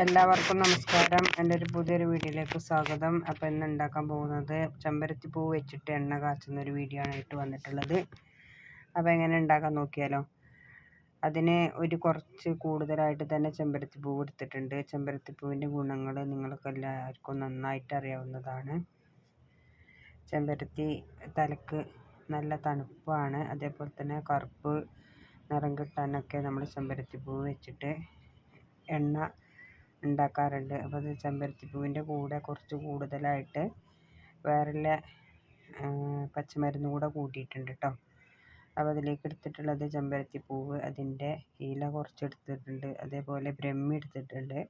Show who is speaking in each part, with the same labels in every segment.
Speaker 1: എല്ലാവർക്കും നമസ്കാരം. എന്റെ ഒരു പുതിയൊരു വീഡിയോയിലേക്ക് സ്വാഗതം. അപ്പോൾ ഇന്ന് ഉണ്ടാക്കാൻ പോകുന്നത് ചെമ്പരത്തി പൂ വെച്ചിട്ട് എണ്ണ കാച്ചുന്ന ഒരു വീഡിയോ ആണ് ആയിട്ട് വന്നിട്ടുള്ളത്. അപ്പോൾ എങ്ങനെ ഉണ്ടാക്കാൻ നോക്കിയാലോ? അതിന് ഒരു കുറച്ച് കൂടുതലായിട്ട് തന്നെ ചെമ്പരത്തി പൂ എടുത്തിട്ടുണ്ട്. ചെമ്പരത്തി പൂവിന്റെ ഗുണങ്ങൾ നിങ്ങൾക്ക് എല്ലാവർക്കും നന്നായിട്ട് അറിയാവുന്നതാണ്. ചെമ്പരത്തി തലക്ക് നല്ല തണുപ്പാണ്. അതേപോലെ തന്നെ കറുപ്പ് നിറം കിട്ടാനൊക്കെ നമ്മൾ ചെമ്പരത്തി പൂ വെച്ചിട്ട് എണ്ണ ഉണ്ടാക്കാറുണ്ട്. അപ്പോൾ അത് ചെമ്പരത്തിപ്പൂവിന്റെ കൂടെ കുറച്ച് കൂടുതലായിട്ട് വേറെയുള്ള പച്ചമരുന്ന് കൂടെ കൂട്ടിയിട്ടുണ്ട് കേട്ടോ അപ്പോൾ അതിലേക്ക് എടുത്തിട്ടുള്ളത് ചെമ്പരത്തിപ്പൂവ് അതിന്റെ ഇല കുറച്ച് എടുത്തിട്ടുണ്ട് അതേപോലെ ബ്രഹ്മി എടുത്തിട്ടുണ്ട്.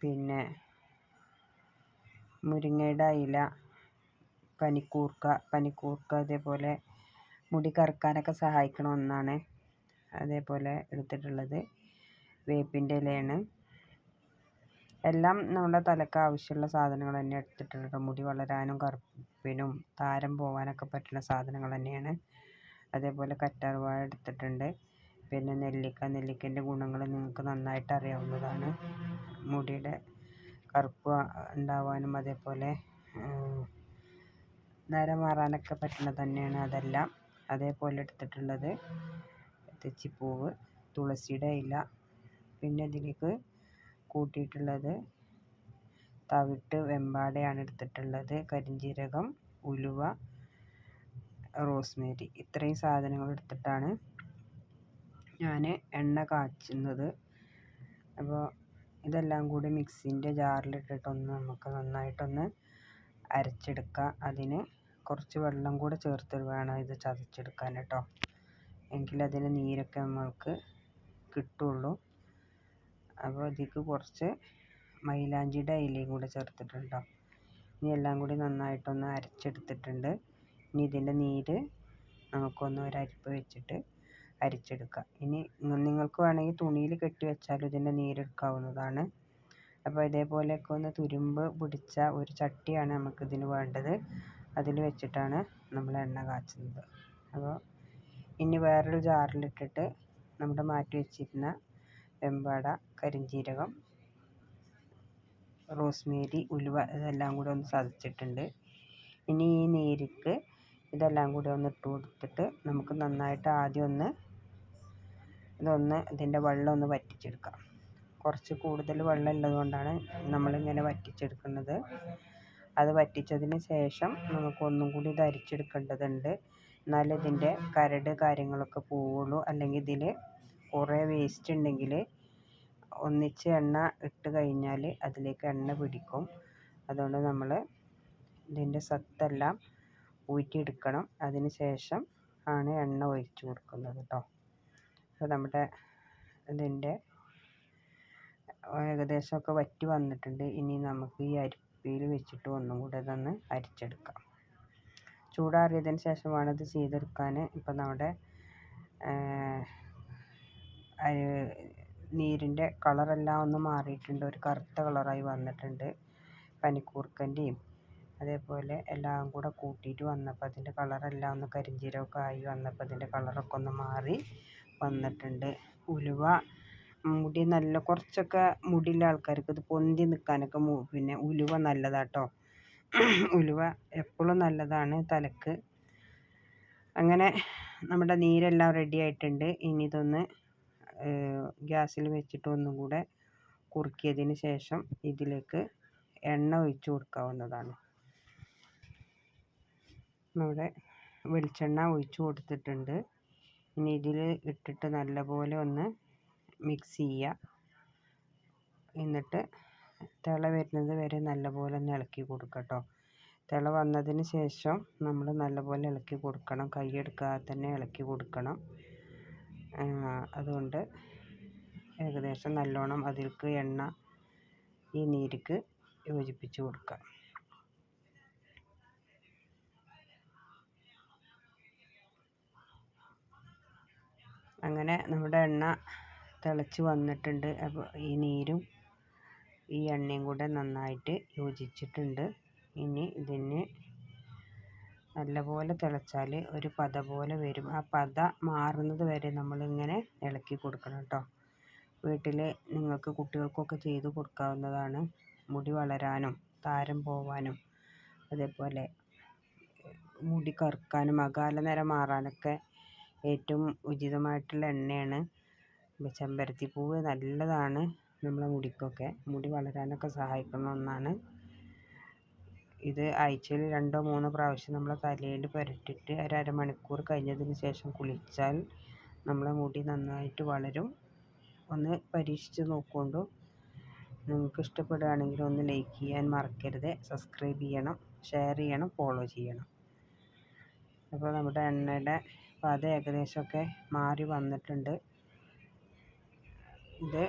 Speaker 1: പിന്നെ മുരിങ്ങയുടെ ഇല പനിക്കൂർക്ക പനിക്കൂർക്ക അതേപോലെ മുടി കറുക്കാനൊക്കെ സഹായിക്കണ ഒന്നാണ്. അതേപോലെ എടുത്തിട്ടുള്ളത് വേപ്പിന്റെ ഇലയാണ്. എല്ലാം നമ്മുടെ തലക്ക് ആവശ്യമുള്ള സാധനങ്ങൾ തന്നെ എടുത്തിട്ടുണ്ട്. മുടി വളരാനും കറുപ്പിനും താരം പോകാനൊക്കെ പറ്റുന്ന സാധനങ്ങൾ തന്നെയാണ്. അതേപോലെ കറ്റാർവാഴ എടുത്തിട്ടുണ്ട്. പിന്നെ നെല്ലിക്ക നെല്ലിക്കന്റെ ഗുണങ്ങൾ നിങ്ങൾക്ക് നന്നായിട്ട് അറിയാവുന്നതാണ്. മുടിയുടെ കറുപ്പ് ഉണ്ടാവാനും അതേപോലെ നര മാറാനൊക്കെ പറ്റുന്നത് തന്നെയാണ് അതെല്ലാം. അതേപോലെ എടുത്തിട്ടുള്ളത് തെച്ചിപ്പൂവ് തുളസിയുടെ ഇല പിന്നെ ഇതിലേക്ക് കൂട്ടിയിട്ടുള്ളത്. തവിട്ട് വെമ്പാടയാണ് എടുത്തിട്ടുള്ളത്. കരിഞ്ജീരകം ഉലുവ റോസ്മേരി. ഇത്രയും സാധനങ്ങൾ എടുത്തിട്ടാണ് ഞാൻ എണ്ണ കാച്ചുന്നത്. അപ്പോൾ ഇതെല്ലാം കൂടി മിക്സിന്റെ ജാറിലിട്ടിട്ടൊന്ന് നമുക്ക് നന്നായിട്ടൊന്ന് അരച്ചെടുക്കുക അതിന് കുറച്ച് വെള്ളം കൂടെ ചേർത്ത് വേണം ഇത് ചതച്ചെടുക്കാൻ കേട്ടോ. എങ്കിലതിന് നീരൊക്കെ നമ്മൾക്ക് കിട്ടുള്ളൂ. അപ്പോൾ ഇതിലേക്ക് കുറച്ച് മൈലാഞ്ചിയുടെ ഇലയും കൂടെ ചേർത്തിട്ടുണ്ടോ. ഇനി എല്ലാം കൂടി നന്നായിട്ടൊന്ന് അരച്ചെടുത്തിട്ടുണ്ട്. ഇനി ഇതിന്റെ നീര് നമുക്കൊന്ന് ഒരു അരിപ്പ് വെച്ചിട്ട് അരിച്ചെടുക്കാം. ഇനി നിങ്ങൾക്ക് വേണമെങ്കിൽ തുണിയിൽ കെട്ടി വെച്ചാലും ഇതിന്റെ നീരെടുക്കാവുന്നതാണ് അപ്പോൾ ഇതേപോലെയൊക്കെ ഒന്ന് തുരുമ്പ് പിടിച്ച ഒരു ചട്ടിയാണ് നമുക്കിതിന് വേണ്ടത്. അതിൽ വെച്ചിട്ടാണ് നമ്മൾ എണ്ണ കാച്ചുന്നത്. അപ്പോൾ ഇനി വേറൊരു ജാറിലിട്ടിട്ട് നമ്മുടെ മാറ്റി വെച്ചിരുന്ന വെമ്പാട കരിഞ്ജീരകം റോസ്മേരി ഉലുവ ഇതെല്ലാം കൂടി ഒന്ന് ചതച്ചിട്ടുണ്ട് ഇനി ഈ നീരിക്ക് ഇതെല്ലാം കൂടി ഒന്ന് ഇട്ട് കൊടുത്തിട്ട് നമുക്ക് നന്നായിട്ട് ആദ്യം ഒന്ന് ഇതൊന്ന് ഇതിന്റെ വെള്ളം ഒന്ന് വറ്റിച്ചെടുക്കാം. കുറച്ച് കൂടുതൽ വെള്ളം ഉള്ളതുകൊണ്ടാണ് നമ്മളിങ്ങനെ വറ്റിച്ചെടുക്കുന്നത്. അത് വറ്റിച്ചതിന് ശേഷം നമുക്ക് ഒന്നും കൂടി ഇത് അരിച്ചെടുക്കേണ്ടതുണ്ട്. എന്നാലേ ഇതിന്റെ കരട് കാര്യങ്ങളൊക്കെ പോവുള്ളൂ. അല്ലെങ്കിൽ ഇതിൽ കുറേ വേസ്റ്റ് ഉണ്ടെങ്കിൽ ഒന്നിച്ച് എണ്ണ ഇട്ട് കഴിഞ്ഞാൽ അതിലേക്ക് എണ്ണ പിടിക്കും. അതുകൊണ്ട് നമ്മൾ ഇതിന്റെ സത്തെല്ലാം ഊറ്റിയെടുക്കണം. അതിന് ശേഷം ആണ് എണ്ണ ഒഴിച്ച് കൊടുക്കുന്നത് കേട്ടോ അപ്പോൾ നമ്മുടെ ഇതിന്റെ ഏകദേശമൊക്കെ വറ്റി വന്നിട്ടുണ്ട്. ഇനി നമുക്ക് ഈ അരിപ്പിയിൽ വെച്ചിട്ട് ഒന്നും കൂടെ ഇതൊന്ന് അരിച്ചെടുക്കാം. ചൂടാറിയതിന് ശേഷമാണ് ഇത് ചെയ്തെടുക്കാൻ ഇപ്പം നമ്മുടെ നീരിന്റെ കളറെല്ലാം ഒന്ന് മാറിയിട്ടുണ്ട്. ഒരു കറുത്ത കളറായി വന്നിട്ടുണ്ട് പനിക്കൂർക്കന്റെയും. അതേപോലെ എല്ലാം കൂടെ കൂട്ടിയിട്ട് വന്നപ്പോൾ അതിന്റെ കളറെല്ലാം ഒന്ന് കരിഞ്ചീരമൊക്കെ ആയി വന്നപ്പോൾ അതിന്റെ കളറൊക്കെ ഒന്ന് മാറി വന്നിട്ടുണ്ട്. ഉലുവ മുടി നല്ല കുറച്ചൊക്കെ മുടിയുള്ള ആൾക്കാർക്ക് ഇത് പൊന്തി നിൽക്കാനൊക്കെ പിന്നെ ഉലുവ നല്ലതാട്ടോ. ഉലുവ എപ്പോഴും നല്ലതാണ് തലക്ക്. അങ്ങനെ നമ്മുടെ നീരെല്ലാം റെഡി ആയിട്ടുണ്ട്. ഇനി ഇതൊന്ന് ഗ്യാസിൽ വെച്ചിട്ട് ഒന്നും കൂടെ കുറുക്കിയതിന് ശേഷം ഇതിലേക്ക് എണ്ണ ഒഴിച്ച് കൊടുക്കാവുന്നതാണ്. നമ്മുടെ വെളിച്ചെണ്ണ ഒഴിച്ച് കൊടുത്തിട്ടുണ്ട്. ഇനി ഇതിൽ ഇട്ടിട്ട് നല്ലപോലെ ഒന്ന് മിക്സ് ചെയ്യുക. എന്നിട്ട് തിള വരുന്നത് വരെ നല്ലപോലെ ഒന്ന് ഇളക്കി കൊടുക്കുക കേട്ടോ. തിള വന്നതിന് ശേഷം നമ്മൾ നല്ലപോലെ ഇളക്കി കൊടുക്കണം. കൈയെടുക്കാതെ തന്നെ ഇളക്കി കൊടുക്കണം. അതുകൊണ്ട് ഏകദേശം നല്ലോണം അതിലേക്ക് എണ്ണ ഈ നീരിക്ക് യോജിപ്പിച്ച് കൊടുക്കുക അങ്ങനെ നമ്മുടെ എണ്ണ തിളച്ച് വന്നിട്ടുണ്ട്. അപ്പോൾ ഈ നീരും ഈ എണ്ണയും കൂടെ നന്നായിട്ട് യോജിച്ചിട്ടുണ്ട്. ഇനി ഇതിന് നല്ലപോലെ തിളച്ചാൽ ഒരു പത പോലെ വരും. ആ പത മാറുന്നത് വരെ നമ്മളിങ്ങനെ ഇളക്കി കൊടുക്കണം കേട്ടോ വീട്ടിൽ നിങ്ങൾക്ക് കുട്ടികൾക്കൊക്കെ ചെയ്ത് കൊടുക്കാവുന്നതാണ്. മുടി വളരാനും താരൻ പോവാനും അതേപോലെ മുടി കറുക്കാനും അകാല നിറം മാറാനൊക്കെ ഏറ്റവും ഉചിതമായിട്ടുള്ള എണ്ണയാണ് ചെമ്പരത്തിപ്പൂവ്. നല്ലതാണ് നമ്മളെ മുടിക്കൊക്കെ. മുടി വളരാനൊക്കെ സഹായിക്കുന്ന ഒന്നാണ്. ഇത് ആഴ്ചയിൽ രണ്ടോ മൂന്നോ പ്രാവശ്യം നമ്മൾ തലയിൽ പുരട്ടിയിട്ട് ഒരു അരമണിക്കൂർ കഴിഞ്ഞതിന് ശേഷം കുളിച്ചാൽ നമ്മളെ മുടി നന്നായിട്ട് വളരും. ഒന്ന് പരീക്ഷിച്ച് നോക്കൊണ്ടു നിങ്ങൾക്ക് ഇഷ്ടപ്പെടുകയാണെങ്കിൽ ഒന്ന് ലൈക്ക് ചെയ്യാൻ മറക്കരുത്. സബ്സ്ക്രൈബ് ചെയ്യണം ഷെയർ ചെയ്യണം ഫോളോ ചെയ്യണം. അപ്പോൾ നമ്മുടെ എണ്ണയുടെ പത ഏകദേശമൊക്കെ മാറി വന്നിട്ടുണ്ട്. ഇത്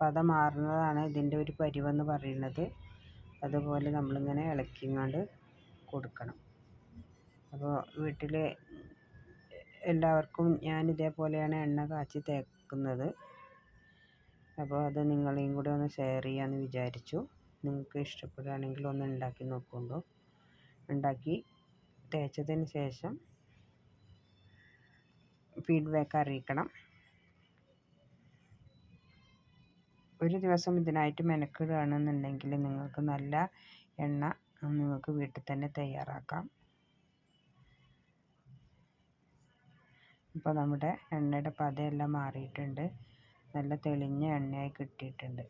Speaker 1: പത മാറുന്നതാണ് ഇതിന്റെ ഒരു പരിവെന്ന് പറയുന്നത്. അതുപോലെ നമ്മളിങ്ങനെ ഇളക്കിങ്ങാണ്ട് കൊടുക്കണം. അപ്പോൾ വീട്ടിൽ എല്ലാവർക്കും ഞാൻ ഇതേപോലെയാണ് എണ്ണ കാച്ചി തേക്കുന്നത്. അപ്പോൾ അത് നിങ്ങളെയും കൂടെ ഒന്ന് ഷെയർ ചെയ്യാമെന്ന് വിചാരിച്ചു. നിങ്ങൾക്ക് ഇഷ്ടപ്പെടുകയാണെങ്കിൽ ഒന്ന് ഉണ്ടാക്കി നോക്കുമ്പോൾ ഉണ്ടാക്കി തേച്ചതിന് ശേഷം ഫീഡ്ബാക്ക് അറിയിക്കണം. ഒരു ദിവസം ഇതിനായിട്ട് മെനക്കിടുകയാണെന്നുണ്ടെങ്കിൽ നിങ്ങൾക്ക് നല്ല എണ്ണ നിങ്ങൾക്ക് വീട്ടിൽ തന്നെ തയ്യാറാക്കാം. ഇപ്പോൾ നമ്മുടെ എണ്ണയുടെ പതയെല്ലാം മാറിയിട്ടുണ്ട്. നല്ല തെളിഞ്ഞ എണ്ണയായി കിട്ടിയിട്ടുണ്ട്.